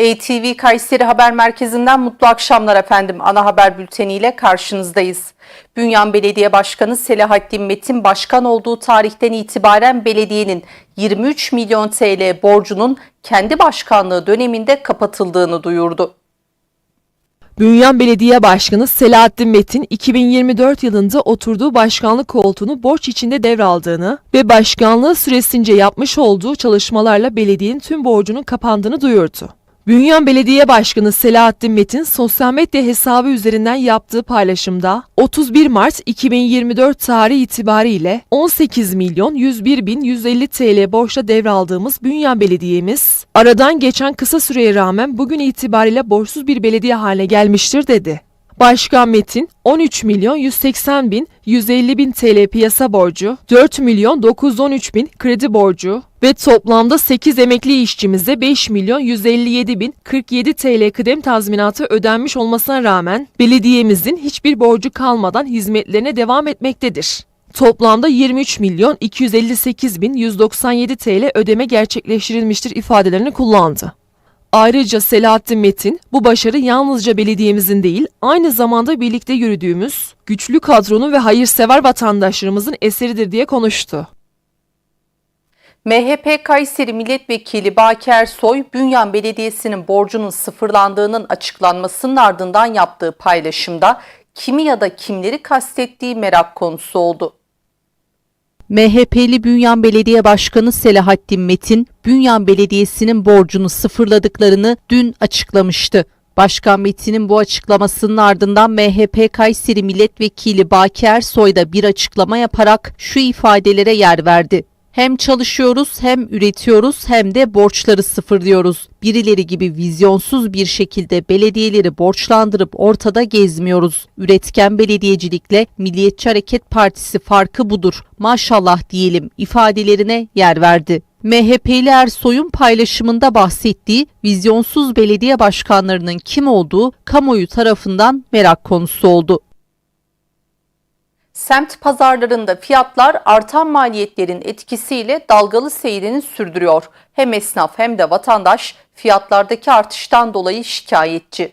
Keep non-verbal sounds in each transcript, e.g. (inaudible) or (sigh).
ATV Kayseri Haber Merkezi'nden mutlu akşamlar efendim. Ana haber bülteniyle karşınızdayız. Bünyan Belediye Başkanı Selahattin Metin başkan olduğu tarihten itibaren belediyenin 23 milyon TL borcunun kendi başkanlığı döneminde kapatıldığını duyurdu. Bünyan Belediye Başkanı Selahattin Metin 2024 yılında oturduğu başkanlık koltuğunu borç içinde devraldığını ve başkanlığı süresince yapmış olduğu çalışmalarla belediyenin tüm borcunun kapandığını duyurdu. Bünyan Belediye Başkanı Selahattin Metin sosyal medya hesabı üzerinden yaptığı paylaşımda 31 Mart 2024 tarihi itibariyle 18 milyon 101 bin 150 TL borçla devraldığımız Bünyan Belediye'miz aradan geçen kısa süreye rağmen bugün itibariyle borçsuz bir belediye haline gelmiştir dedi. Başkan Metin 13 milyon 180 bin 150 bin TL piyasa borcu, 4 milyon 913 bin kredi borcu ve toplamda 8 emekli işçimize 5 milyon 157 bin 47 TL kıdem tazminatı ödenmiş olmasına rağmen belediyemizin hiçbir borcu kalmadan hizmetlerine devam etmektedir. Toplamda 23 milyon 258 bin 197 TL ödeme gerçekleştirilmiştir ifadelerini kullandı. Ayrıca Selahattin Metin bu başarı yalnızca belediyemizin değil aynı zamanda birlikte yürüdüğümüz güçlü kadronun ve hayırsever vatandaşlarımızın eseridir diye konuştu. MHP Kayseri Milletvekili Baki Ersoy, Bünyan Belediyesi'nin borcunun sıfırlandığının açıklanmasının ardından yaptığı paylaşımda kimi ya da kimleri kastettiği merak konusu oldu. MHP'li Bünyan Belediye Başkanı Selahattin Metin, Bünyan Belediyesi'nin borcunu sıfırladıklarını dün açıklamıştı. Başkan Metin'in bu açıklamasının ardından MHP Kayseri Milletvekili Baki Ersoy da bir açıklama yaparak şu ifadelere yer verdi. Hem çalışıyoruz hem üretiyoruz hem de borçları sıfırlıyoruz. Birileri gibi vizyonsuz bir şekilde belediyeleri borçlandırıp ortada gezmiyoruz. Üretken belediyecilikle Milliyetçi Hareket Partisi farkı budur. Maşallah diyelim ifadelerine yer verdi. MHP'li Ersoy'un paylaşımında bahsettiği vizyonsuz belediye başkanlarının kim olduğu kamuoyu tarafından merak konusu oldu. Semt pazarlarında fiyatlar artan maliyetlerin etkisiyle dalgalı seyrini sürdürüyor. Hem esnaf hem de vatandaş fiyatlardaki artıştan dolayı şikayetçi.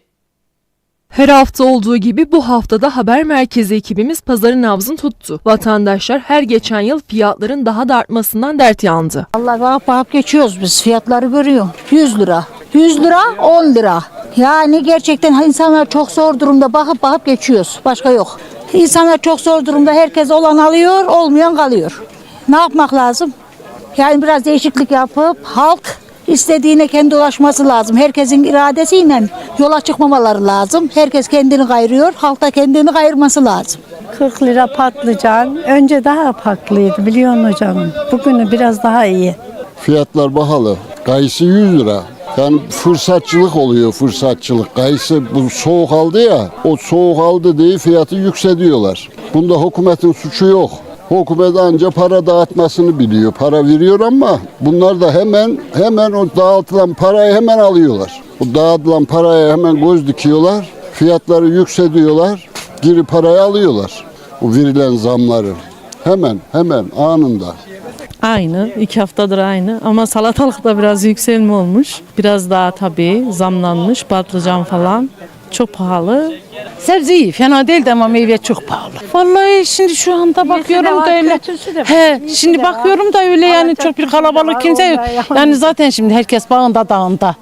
Her hafta olduğu gibi bu haftada haber merkezi ekibimiz pazarın nabzını tuttu. Vatandaşlar her geçen yıl fiyatların daha da artmasından dert yandı. Allah bakıp bakıp geçiyoruz biz. Fiyatları görüyorum. 100 lira. 100 lira 10 lira. Yani gerçekten insanlar çok zor durumda bakıp bakıp geçiyoruz. Başka yok. İnsanlar çok zor durumda. Herkes olan alıyor, olmayan kalıyor. Ne yapmak lazım? Yani biraz değişiklik yapıp halk istediğine kendi ulaşması lazım. Herkesin iradesiyle yola çıkmamaları lazım. Herkes kendini kayırıyor, halk da kendini kayırması lazım. 40 lira patlıcan. Önce daha pahalıydı biliyorsun hocam. Bugünü biraz daha iyi. Fiyatlar pahalı. Kayısı 100 lira. Yani fırsatçılık oluyor fırsatçılık. Kayısı bu soğuk aldı ya, o soğuk aldı diye fiyatı yükseliyorlar. Bunda hükümetin suçu yok. Hükümet anca para dağıtmasını biliyor. Para veriyor ama bunlar da hemen hemen o dağıtılan parayı hemen alıyorlar. O dağıtılan paraya hemen göz dikiyorlar. Fiyatları yükseliyorlar. Geri parayı alıyorlar. O verilen zamları. Hemen hemen anında. Aynı, iki haftadır aynı ama salatalıkta biraz yükselme olmuş. Biraz daha tabii zamlanmış, patlıcan falan. Çok pahalı. Sebze iyi, fena değil de ama meyve çok pahalı. Vallahi şimdi şu anda bakıyorum da öyle. He, şimdi bakıyorum da öyle yani çok bir kalabalık kimse yok. Yani zaten şimdi herkes bağında dağında.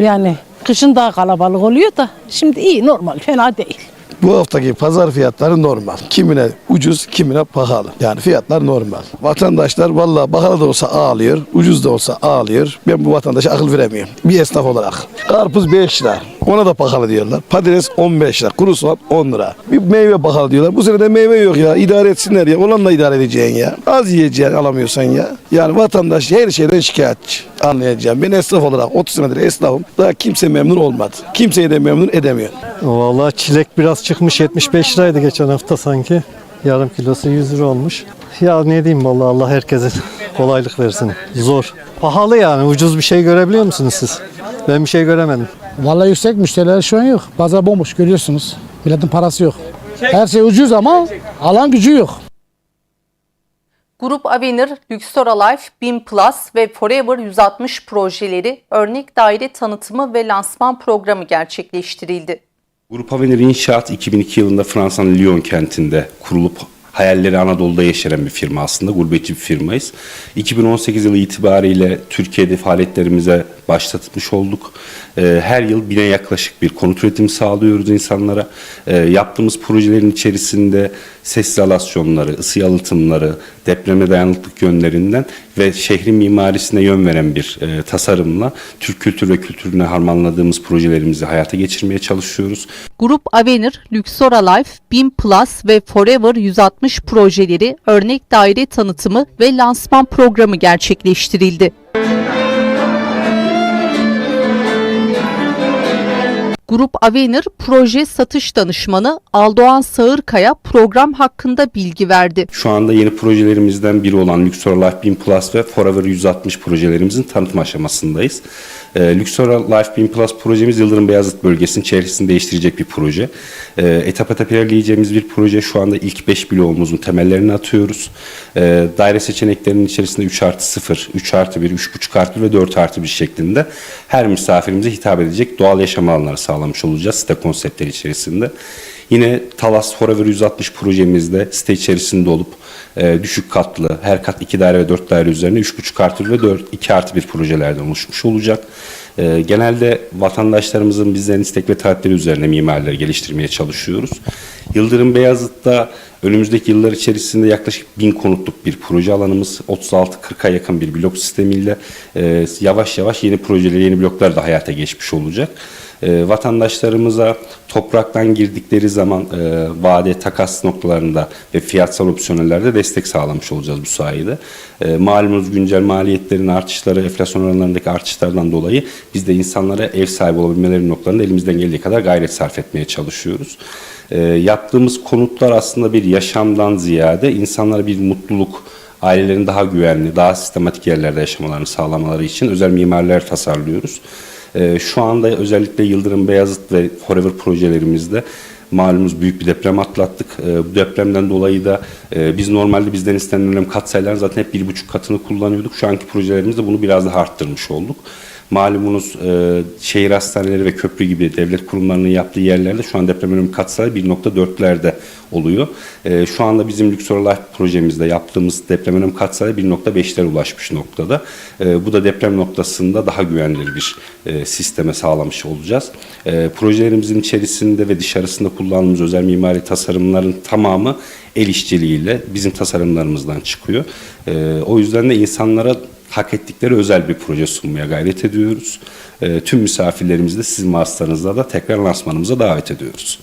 Yani kışın daha kalabalık oluyor da şimdi iyi normal fena değil. Bu haftaki pazar fiyatları normal. Kimine ucuz, kimine pahalı. Yani fiyatlar normal. Vatandaşlar vallahi pahalı da olsa ağlıyor, ucuz da olsa ağlıyor. Ben bu vatandaşa akıl veremiyorum. Bir esnaf olarak. Karpuz 5 lira. Ona da pahalı diyorlar. Patates 15 lira. Kuru soğan 10 lira. Bir meyve pahalı diyorlar. Bu sene de meyve yok ya. İdare etsinler ya. Olanla idare edeceksin ya. Az yiyeceksin alamıyorsan ya. Yani vatandaş her şeyden şikayetçi. Anlayacağım. Ben esnaf olarak 30 senedir esnafım. Daha kimse memnun olmadı. Kimseyi de memnun edemiyor. Vallahi çilek biraz çıkmış 75 liraydı geçen hafta sanki. Yarım kilosu 100 lira olmuş. Ya ne diyeyim vallahi Allah herkese (laughs) kolaylık versin. Zor. Pahalı yani ucuz bir şey görebiliyor musunuz siz? Ben bir şey göremedim. Vallahi yüksek müşteriler şu an yok. Pazar bomboş görüyorsunuz. Milletin parası yok. Her şey ucuz ama alan gücü yok. Grup Avenir, Luxora Life, BIM Plus ve Forever 160 projeleri örnek daire tanıtımı ve lansman programı gerçekleştirildi. Grup Avenir İnşaat 2002 yılında Fransa'nın Lyon kentinde kurulup hayalleri Anadolu'da yeşeren bir firma aslında. Gurbetçi bir firmayız. 2018 yılı itibariyle Türkiye'de faaliyetlerimize başlatmış olduk. Ee, Her yıl bine yaklaşık bir konut üretimi sağlıyoruz insanlara. Ee, Yaptığımız projelerin içerisinde ses izolasyonları, ısı yalıtımları, depreme dayanıklılık yönlerinden ve şehrin mimarisine yön veren bir e, tasarımla Türk kültür ve kültürüne harmanladığımız projelerimizi hayata geçirmeye çalışıyoruz. Grup Avenir, Luxora Life, BIM Plus ve Forever 160 projeleri örnek daire tanıtımı ve lansman programı gerçekleştirildi. Grup Avenir proje satış danışmanı Aldoğan Sağırkaya program hakkında bilgi verdi. Şu anda yeni projelerimizden biri olan Luxora Life 1000 Plus ve Forever 160 projelerimizin tanıtım aşamasındayız. Ee, Luxora Life 1000 Plus projemiz Yıldırım Beyazıt bölgesinin çevresini değiştirecek bir proje. Ee, etap etap ilerleyeceğimiz bir proje. Şu anda ilk 5 bloğumuzun temellerini atıyoruz. Ee, daire seçeneklerinin içerisinde 3 artı 0, 3 artı 1, 3,5 artı 1 ve 4 artı 1 şeklinde her misafirimize hitap edecek doğal yaşam alanları sağlamış olacağız site konseptleri içerisinde. Yine Talas Forever 160 projemizde site içerisinde olup e, düşük katlı her kat 2 daire ve 4 daire üzerine 3,5 artı 1 ve 4, 2 artı 1 projelerden oluşmuş olacak. E, genelde vatandaşlarımızın bizlerin istek ve talepleri üzerine mimarileri geliştirmeye çalışıyoruz. Yıldırım Beyazıt'ta önümüzdeki yıllar içerisinde yaklaşık 1000 konutluk bir proje alanımız 36-40'a yakın bir blok sistemiyle e, yavaş yavaş yeni projeler, yeni bloklar da hayata geçmiş olacak e, vatandaşlarımıza topraktan girdikleri zaman e, vade takas noktalarında ve fiyatsal opsiyonellerde destek sağlamış olacağız bu sayede. E, malumunuz güncel maliyetlerin artışları, enflasyon oranlarındaki artışlardan dolayı biz de insanlara ev sahibi olabilmeleri noktalarında elimizden geldiği kadar gayret sarf etmeye çalışıyoruz. E, yaptığımız konutlar aslında bir yaşamdan ziyade insanlara bir mutluluk, ailelerin daha güvenli, daha sistematik yerlerde yaşamalarını sağlamaları için özel mimarlar tasarlıyoruz. Ee, Şu anda özellikle Yıldırım Beyazıt ve Forever projelerimizde malumuz büyük bir deprem atlattık. Ee, Bu depremden dolayı da e, biz normalde bizden istenen önem katsayıların zaten hep bir buçuk katını kullanıyorduk. Şu anki projelerimizde bunu biraz daha arttırmış olduk. Malumunuz e, şehir hastaneleri ve köprü gibi devlet kurumlarının yaptığı yerlerde şu an deprem önemi katsayı 1.4'lerde oluyor. E, şu anda bizim Luxor Life projemizde yaptığımız deprem önemi katsayı 1.5'lere ulaşmış noktada. E, bu da deprem noktasında daha güvenilir bir e, sisteme sağlamış olacağız. E, projelerimizin içerisinde ve dışarısında kullandığımız özel mimari tasarımların tamamı el işçiliğiyle bizim tasarımlarımızdan çıkıyor. E, o yüzden de insanlara hak ettikleri özel bir proje sunmaya gayret ediyoruz. E, tüm misafirlerimizi de sizin vasıtanızla da tekrar lansmanımıza davet ediyoruz.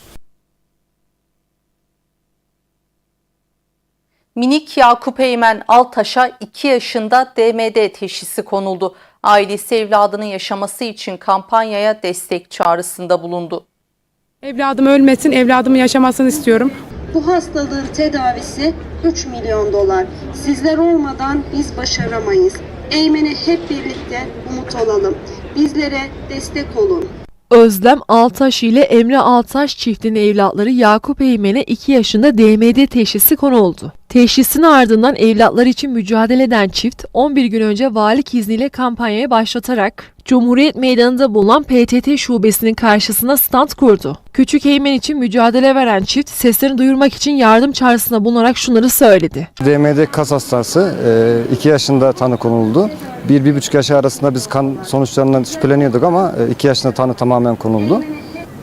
Minik Yakup Eymen Altaş'a 2 yaşında DMD teşhisi konuldu. Ailesi evladının yaşaması için kampanyaya destek çağrısında bulundu. Evladım ölmesin, evladımın yaşamasını istiyorum. Bu hastalığın tedavisi 3 milyon dolar. Sizler olmadan biz başaramayız. Eymen'e hep birlikte umut olalım. Bizlere destek olun. Özlem Altaş ile Emre Altaş çiftinin evlatları Yakup Eymen'e 2 yaşında DMD teşhisi konuldu. Teşhisin ardından evlatlar için mücadele eden çift 11 gün önce valilik izniyle kampanyaya başlatarak Cumhuriyet Meydanı'nda bulunan PTT şubesinin karşısına stand kurdu. Küçük Eymen için mücadele veren çift seslerini duyurmak için yardım çağrısında bulunarak şunları söyledi. DMD kas hastası 2 yaşında tanı konuldu. 1-1,5 yaş arasında biz kan sonuçlarından şüpheleniyorduk ama 2 yaşında tanı tamamen konuldu.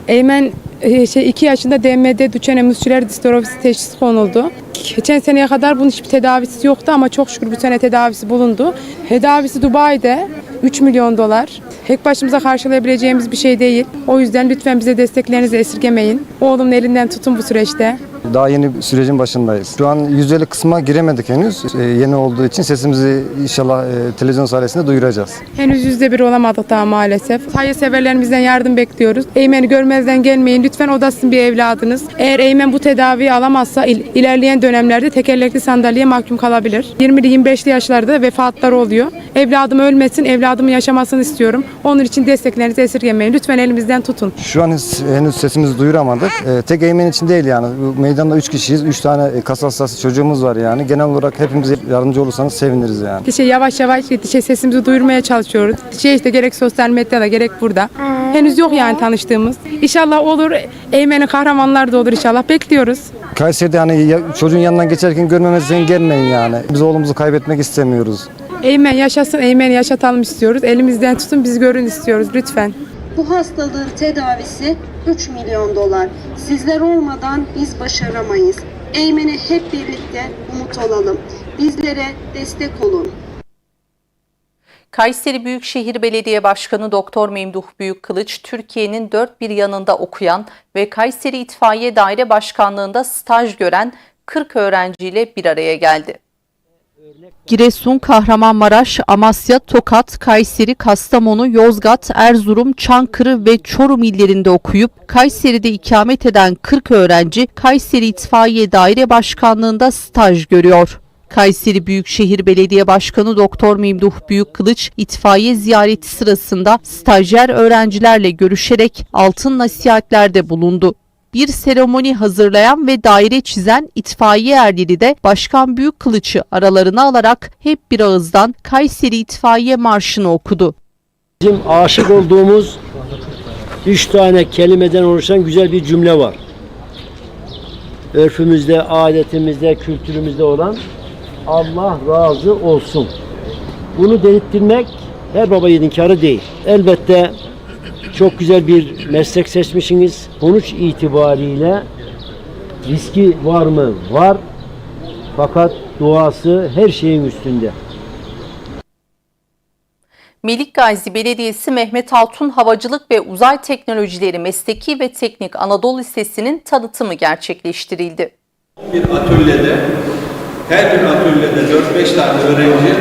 Eymen e, şey 2 yaşında DMD Duchenne musküler distrofisi teşhisi konuldu. Geçen seneye kadar bunun hiçbir tedavisi yoktu ama çok şükür bu sene tedavisi bulundu. Tedavisi Dubai'de 3 milyon dolar. Tek başımıza karşılayabileceğimiz bir şey değil. O yüzden lütfen bize desteklerinizi esirgemeyin. Oğlumun elinden tutun bu süreçte. Daha yeni sürecin başındayız. Şu an yüzdeli kısma giremedik henüz. E, Yeni olduğu için sesimizi inşallah e, televizyon sayesinde duyuracağız. Henüz yüzde bir olamadık daha maalesef. Hayır severlerimizden yardım bekliyoruz. Eymen'i görmezden gelmeyin. Lütfen o da sizin bir evladınız. Eğer Eymen bu tedaviyi alamazsa il- ilerleyen dönemlerde tekerlekli sandalyeye mahkum kalabilir. 20'li 25'li yaşlarda vefatlar oluyor. Evladım ölmesin, evladımın yaşamasını istiyorum. Onun için desteklerinizi esirgemeyin. Lütfen elimizden tutun. Şu an henüz sesimizi duyuramadık. E, Tek Eymen için değil yani. Bu meydanda 3 kişiyiz. 3 tane e, kas hastası çocuğumuz var yani. Genel olarak hepimize yardımcı olursanız seviniriz yani. İşte yavaş yavaş işte sesimizi duyurmaya çalışıyoruz. İşte, işte gerek sosyal medyada gerek burada. Henüz yok yani tanıştığımız. İnşallah olur. Eymen'in kahramanlar da olur inşallah. Bekliyoruz. Kayseri'de hani ya- çocuğun yanından geçerken görmemezden gelmeyin yani. Biz oğlumuzu kaybetmek istemiyoruz. Eymen yaşasın, Eymen'i yaşatalım istiyoruz. Elimizden tutun, biz görün istiyoruz lütfen. Bu hastalığın tedavisi 3 milyon dolar. Sizler olmadan biz başaramayız. Eymen'e hep birlikte umut olalım. Bizlere destek olun. Kayseri Büyükşehir Belediye Başkanı Doktor Memduh Büyükkılıç, Türkiye'nin dört bir yanında okuyan ve Kayseri İtfaiye Daire Başkanlığı'nda staj gören 40 öğrenciyle bir araya geldi. Giresun, Kahramanmaraş, Amasya, Tokat, Kayseri, Kastamonu, Yozgat, Erzurum, Çankırı ve Çorum illerinde okuyup Kayseri'de ikamet eden 40 öğrenci Kayseri İtfaiye Daire Başkanlığı'nda staj görüyor. Kayseri Büyükşehir Belediye Başkanı Doktor Memduh Büyükkılıç itfaiye ziyareti sırasında stajyer öğrencilerle görüşerek altın nasihatlerde bulundu. Bir seremoni hazırlayan ve daire çizen itfaiye erleri de Başkan Büyükkılıç'ı aralarına alarak hep bir ağızdan Kayseri İtfaiye Marşı'nı okudu. Bizim aşık olduğumuz üç tane kelimeden oluşan güzel bir cümle var. Örfümüzde, adetimizde, kültürümüzde olan Allah razı olsun. Bunu delirttirmek her baba yiğidin karı değil. Elbette çok güzel bir meslek seçmişsiniz. Sonuç itibariyle riski var mı? Var. Fakat duası her şeyin üstünde. Melik Gazi Belediyesi Mehmet Altun Havacılık ve Uzay Teknolojileri Mesleki ve Teknik Anadolu Lisesi'nin tanıtımı gerçekleştirildi. Bir atölyede, her bir atölyede 4-5 tane öğrenci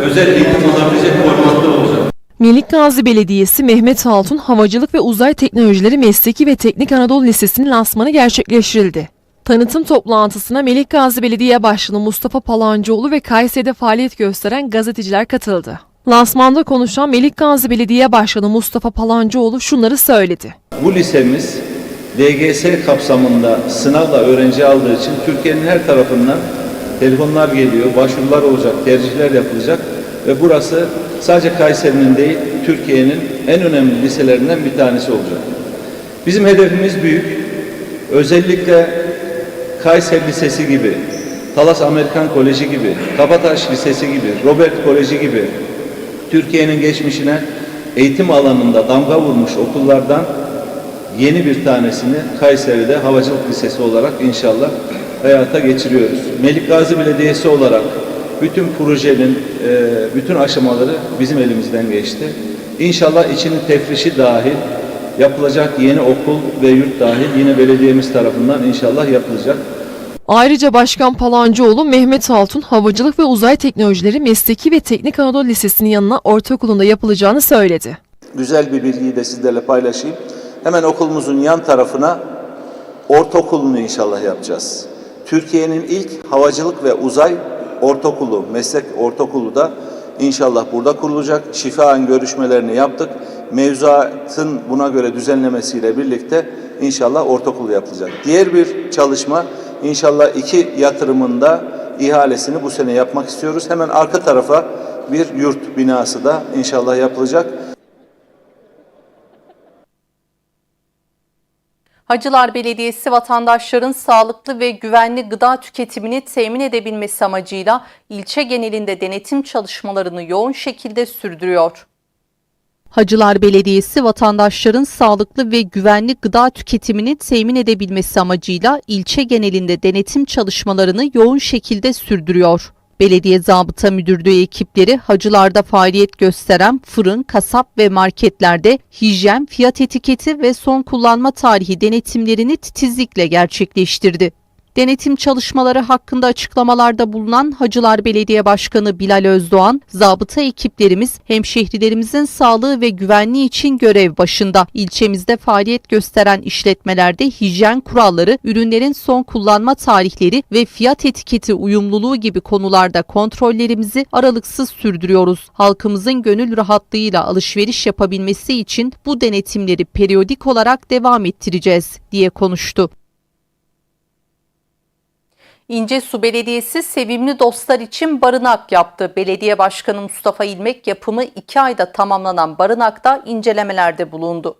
özel eğitim alabilecek formatta olacak. Melik Gazi Belediyesi Mehmet Altun Havacılık ve Uzay Teknolojileri Mesleki ve Teknik Anadolu Lisesi'nin lansmanı gerçekleştirildi. Tanıtım toplantısına Melik Gazi Belediye Başkanı Mustafa Palancıoğlu ve Kayseri'de faaliyet gösteren gazeteciler katıldı. Lansmanda konuşan Melik Gazi Belediye Başkanı Mustafa Palancıoğlu şunları söyledi. Bu lisemiz DGS kapsamında sınavla öğrenci aldığı için Türkiye'nin her tarafından telefonlar geliyor, başvurular olacak, tercihler yapılacak ve burası sadece Kayseri'nin değil, Türkiye'nin en önemli liselerinden bir tanesi olacak. Bizim hedefimiz büyük. Özellikle Kayseri Lisesi gibi, Talas Amerikan Koleji gibi, Kabataş Lisesi gibi, Robert Koleji gibi Türkiye'nin geçmişine eğitim alanında damga vurmuş okullardan yeni bir tanesini Kayseri'de Havacılık Lisesi olarak inşallah hayata geçiriyoruz. Melik Gazi Belediyesi olarak bütün projenin e, bütün aşamaları bizim elimizden geçti. İnşallah içinin tefrişi dahil yapılacak yeni okul ve yurt dahil yine belediyemiz tarafından inşallah yapılacak. Ayrıca Başkan Palancıoğlu Mehmet Altun Havacılık ve Uzay Teknolojileri Mesleki ve Teknik Anadolu Lisesi'nin yanına ortaokulunda yapılacağını söyledi. Güzel bir bilgiyi de sizlerle paylaşayım. Hemen okulumuzun yan tarafına ortaokulunu inşallah yapacağız. Türkiye'nin ilk havacılık ve uzay ortaokulu, meslek ortaokulu da inşallah burada kurulacak. Şifaen görüşmelerini yaptık. Mevzuatın buna göre düzenlemesiyle birlikte inşallah ortaokulu yapılacak. Diğer bir çalışma inşallah iki yatırımında ihalesini bu sene yapmak istiyoruz. Hemen arka tarafa bir yurt binası da inşallah yapılacak. Hacılar Belediyesi vatandaşların sağlıklı ve güvenli gıda tüketimini temin edebilmesi amacıyla ilçe genelinde denetim çalışmalarını yoğun şekilde sürdürüyor. Hacılar Belediyesi vatandaşların sağlıklı ve güvenli gıda tüketimini temin edebilmesi amacıyla ilçe genelinde denetim çalışmalarını yoğun şekilde sürdürüyor. Belediye Zabıta Müdürlüğü ekipleri hacılarda faaliyet gösteren fırın, kasap ve marketlerde hijyen, fiyat etiketi ve son kullanma tarihi denetimlerini titizlikle gerçekleştirdi. Denetim çalışmaları hakkında açıklamalarda bulunan Hacılar Belediye Başkanı Bilal Özdoğan, zabıta ekiplerimiz hemşehrilerimizin sağlığı ve güvenliği için görev başında. İlçemizde faaliyet gösteren işletmelerde hijyen kuralları, ürünlerin son kullanma tarihleri ve fiyat etiketi uyumluluğu gibi konularda kontrollerimizi aralıksız sürdürüyoruz. Halkımızın gönül rahatlığıyla alışveriş yapabilmesi için bu denetimleri periyodik olarak devam ettireceğiz diye konuştu. İncesu Belediyesi sevimli dostlar için barınak yaptı. Belediye Başkanı Mustafa İlmek yapımı 2 ayda tamamlanan barınakta incelemelerde bulundu.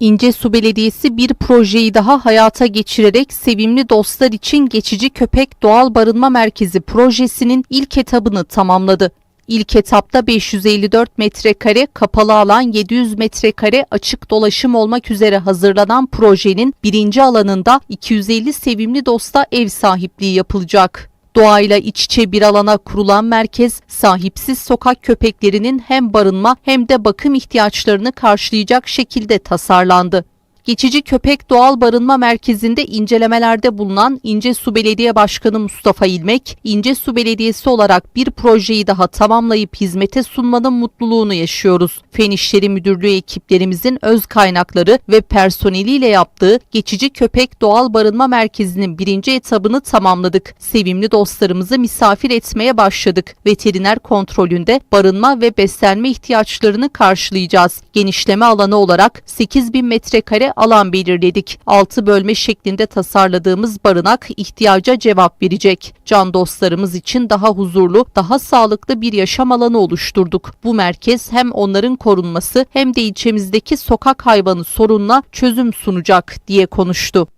İncesu Belediyesi bir projeyi daha hayata geçirerek sevimli dostlar için geçici köpek doğal barınma merkezi projesinin ilk etabını tamamladı. İlk etapta 554 metrekare kapalı alan 700 metrekare açık dolaşım olmak üzere hazırlanan projenin birinci alanında 250 sevimli dosta ev sahipliği yapılacak. Doğayla iç içe bir alana kurulan merkez sahipsiz sokak köpeklerinin hem barınma hem de bakım ihtiyaçlarını karşılayacak şekilde tasarlandı. Geçici Köpek Doğal Barınma Merkezi'nde incelemelerde bulunan İncesu Belediye Başkanı Mustafa İlmek, İncesu Belediyesi olarak bir projeyi daha tamamlayıp hizmete sunmanın mutluluğunu yaşıyoruz. Fen İşleri Müdürlüğü ekiplerimizin öz kaynakları ve personeliyle yaptığı Geçici Köpek Doğal Barınma Merkezi'nin birinci etabını tamamladık. Sevimli dostlarımızı misafir etmeye başladık. Veteriner kontrolünde barınma ve beslenme ihtiyaçlarını karşılayacağız. Genişleme alanı olarak 8000 metrekare alan belirledik. 6 bölme şeklinde tasarladığımız barınak ihtiyaca cevap verecek. Can dostlarımız için daha huzurlu, daha sağlıklı bir yaşam alanı oluşturduk. Bu merkez hem onların korunması hem de ilçemizdeki sokak hayvanı sorununa çözüm sunacak diye konuştu.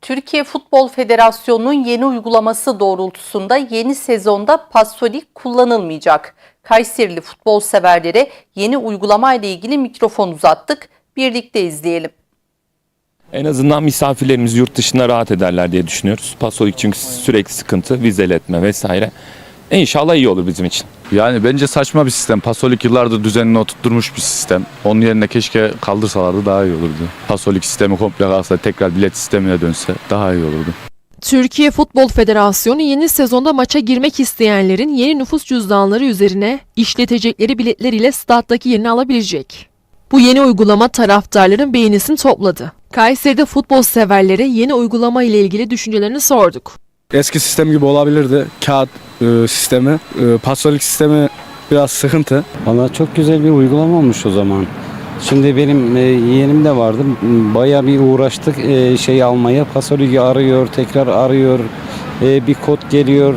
Türkiye Futbol Federasyonu'nun yeni uygulaması doğrultusunda yeni sezonda pasolik kullanılmayacak. Kayserili futbol severlere yeni uygulama ile ilgili mikrofon uzattık. Birlikte izleyelim. En azından misafirlerimiz yurt dışında rahat ederler diye düşünüyoruz. Pasolik çünkü sürekli sıkıntı, vizeletme vesaire. İnşallah iyi olur bizim için. Yani bence saçma bir sistem. Pasolik yıllardır düzenini oturtmuş bir sistem. Onun yerine keşke kaldırsalardı daha iyi olurdu. Pasolik sistemi komple kalksa tekrar bilet sistemine dönse daha iyi olurdu. Türkiye Futbol Federasyonu yeni sezonda maça girmek isteyenlerin yeni nüfus cüzdanları üzerine işletecekleri biletler ile stattaki yerini alabilecek. Bu yeni uygulama taraftarların beğenisini topladı. Kayseri'de futbol severlere yeni uygulama ile ilgili düşüncelerini sorduk. Eski sistem gibi olabilirdi. Kağıt e, sistemi, e, pasolik sistemi biraz sıkıntı. Valla çok güzel bir uygulama olmuş o zaman. Şimdi benim e, yeğenim de vardı. Bayağı bir uğraştık e, şey almaya. Pasoligi arıyor, tekrar arıyor. E, bir kod geliyor.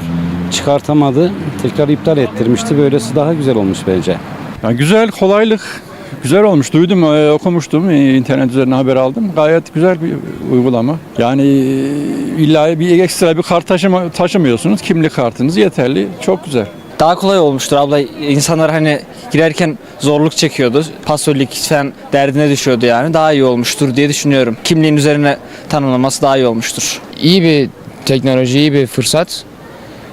Çıkartamadı. Tekrar iptal ettirmişti. Böylesi daha güzel olmuş bence. Yani güzel, kolaylık güzel olmuş. Duydum, e, okumuştum, e, internet üzerine haber aldım. Gayet güzel bir uygulama. Yani e, illa bir ekstra bir kart taşıma, taşımıyorsunuz. Kimlik kartınız yeterli. Çok güzel. Daha kolay olmuştur abla. İnsanlar hani girerken zorluk çekiyordu. Pasolik falan derdine düşüyordu yani. Daha iyi olmuştur diye düşünüyorum. Kimliğin üzerine tanımlaması daha iyi olmuştur. İyi bir teknoloji, iyi bir fırsat.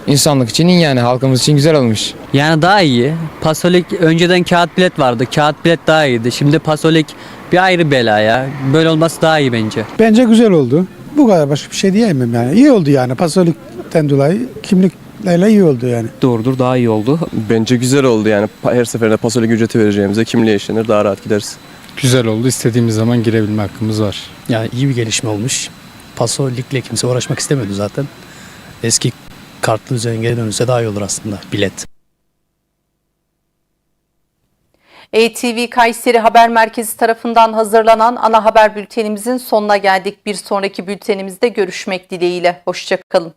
İnsanlık için iyi yani halkımız için güzel olmuş. Yani daha iyi. Pasolik önceden kağıt bilet vardı. Kağıt bilet daha iyiydi. Şimdi Pasolik bir ayrı bela ya. Böyle olması daha iyi bence. Bence güzel oldu. Bu kadar başka bir şey diyemem yani. İyi oldu yani. Pasolikten dolayı kimliklerle iyi oldu yani. Doğrudur daha iyi oldu. Bence güzel oldu yani. Her seferinde pasolik ücreti vereceğimize kimliğe işlenir daha rahat gideriz. Güzel oldu. İstediğimiz zaman girebilme hakkımız var. Yani iyi bir gelişme olmuş. Pasolikle kimse uğraşmak istemiyordu zaten. Eski kartlı düzen geri dönülse daha iyi olur aslında bilet. ATV Kayseri Haber Merkezi tarafından hazırlanan ana haber bültenimizin sonuna geldik. Bir sonraki bültenimizde görüşmek dileğiyle. Hoşçakalın.